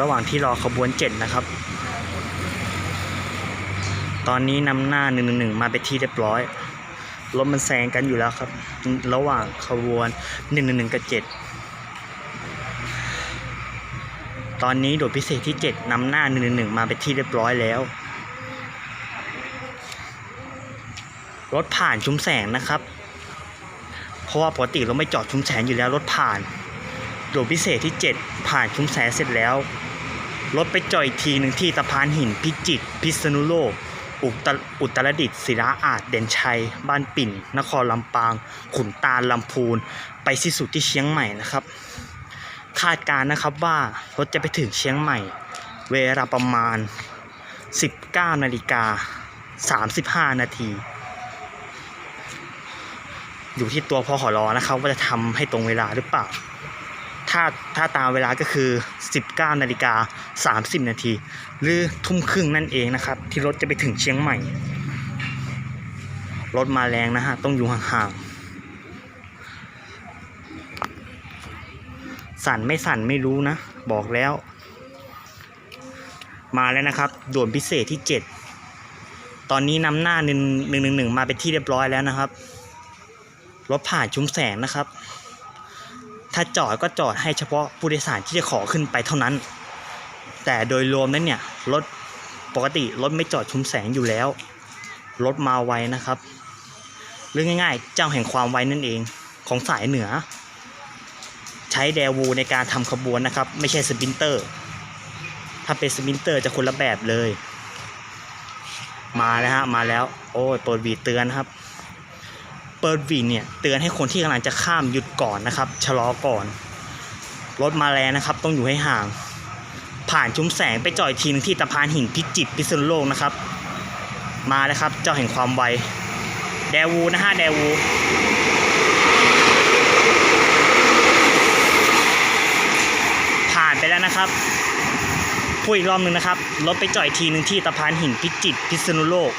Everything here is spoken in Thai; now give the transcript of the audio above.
ระหว่างที่รอขบวนเจ็ดนะครับ ตอนนี้นำหน้าหนึ่งหนึ่งมาไปที่เรียบร้อยรถมันแซงกันอยู่แล้วครับ ระหว่างขบวนหนึ่งหนึ่งกับเจ็ดตอนนี้โดดพิเศษที่เจ็ดนำหน้าหนึ่งหนึ่งมาไปที่เรียบร้อยแล้วรถผ่านชุมแสงนะครับ เพราะว่าปกติเราไม่จอดชุมแสงอยู่แล้วรถผ่าน โดดพิเศษที่ 7 ผ่านชุมแสงเสร็จแล้วรถไปจอดอีกทีหนึ่งที่สะพานหินพิจิตรพิษณุโลกอุตรอุตรดิตถ์ศิลาอาจเด่นชัย บ้านปิ่น นครลำปาง ขุนตาลลำพูน ไปสิ้นสุดที่เชียงใหม่นะครับ คาดการนะครับว่ารถจะไปถึงเชียงใหม่ เวลาประมาณ 19นาฬิกา35 นาที อยู่ที่ตัวพอขอรอนะครับ ว่าจะทำให้ตรงเวลาหรือเปล่า ถ้าถ้าตามเวลาก็คือ 19นาฬิกา30 นาที หรือทุ่มครึ่งนั่นเองนะครับ ที่รถจะไปถึงเชียงใหม่ รถมาแรงนะฮะ ต้องอยู่ห่างๆ สั่นไม่สั่นไม่รู้นะ บอกแล้ว มาแล้วนะครับ ด่วนพิเศษที่ 7 ตอนนี้นำหน้า1 1 1 1มาเป็นที่เรียบร้อยแล้วนะครับ รถผ่านชุมแสงนะครับ ถ้าจอดก็จอดให้เฉพาะผู้โดยสารที่จะขอขึ้นไปเท่านั้น แต่โดยรวมนั้นเนี่ยรถปกติรถไม่จอดชุมแสงอยู่แล้ว รถมาไวนะครับเรื่องง่ายๆ เจ้าแห่งความไวนั่นเองของสายเหนือ ใช้แดวูในการทำขบวนนะครับ ไม่ใช่สปินเตอร์ ถ้าเป็นสปินเตอร์จะคนละแบบเลย มาแล้วฮะมาแล้ว โอ้ยเปิดวีเตือนครับ เปิดวีดเนี่ยเตือนให้คนที่กำลังจะข้ามหยุดก่อนนะครับ ชะลอก่อน รถมาแล้วนะครับต้องอยู่ให้ห่าง ผ่านชุมแสงไปจอดอีกทีหนึงที่ตะพานหินพิจิตรพิษณุโลกนะครับ มาแล้วครับเจ้าแห่งความไวแดวูนะฮะแดวูผ่านไปแล้วนะครับพูดอีกรอบหนึ่งนะครับรถไปจอดอีกทีหนึ่งที่ตะพานหินพิจิตรพิษณุโลก